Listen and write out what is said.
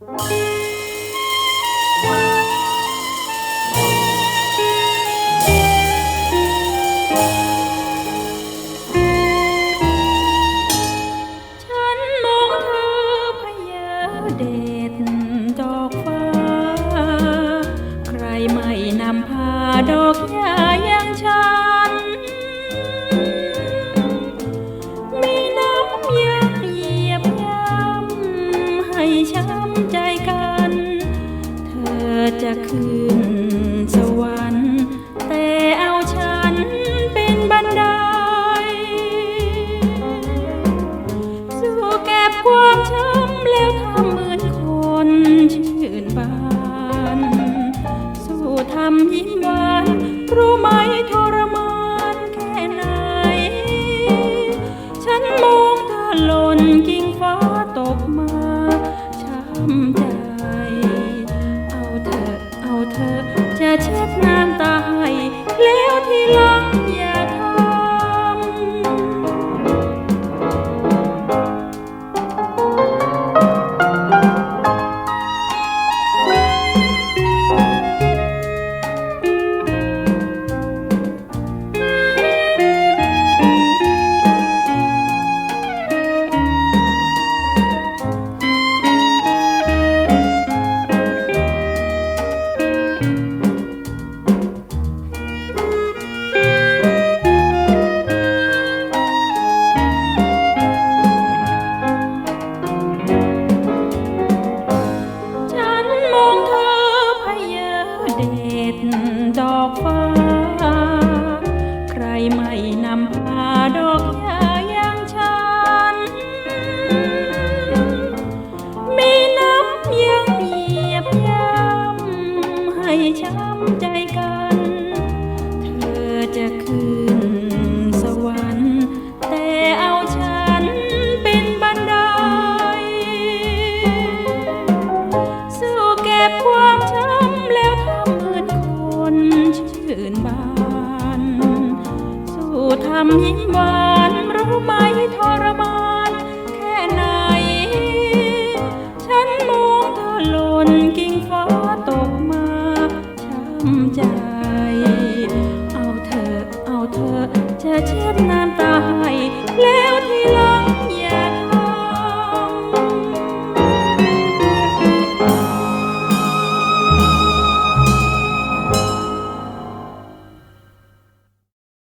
ฉั จะขึ้นสวรรค์แต่เอาฉันเป็นบันไดสู้เก็บความช้ำแล้วทำเหมือนคนชื่นบานสู้ทำยิ้มหวานรู้ไหมทรมานแค่ไหน ฉันมองเธอหล่นกิ่งฟ้าตกมา เช็ดน้ำตาให้แล้วทีหลั อบฟ้า ใครไม่นำพาดอกยาอย่างฉัน มีน้ำยังเยียบย้ำให้ช้ำใจกันำยิ้หวานรู้ไหม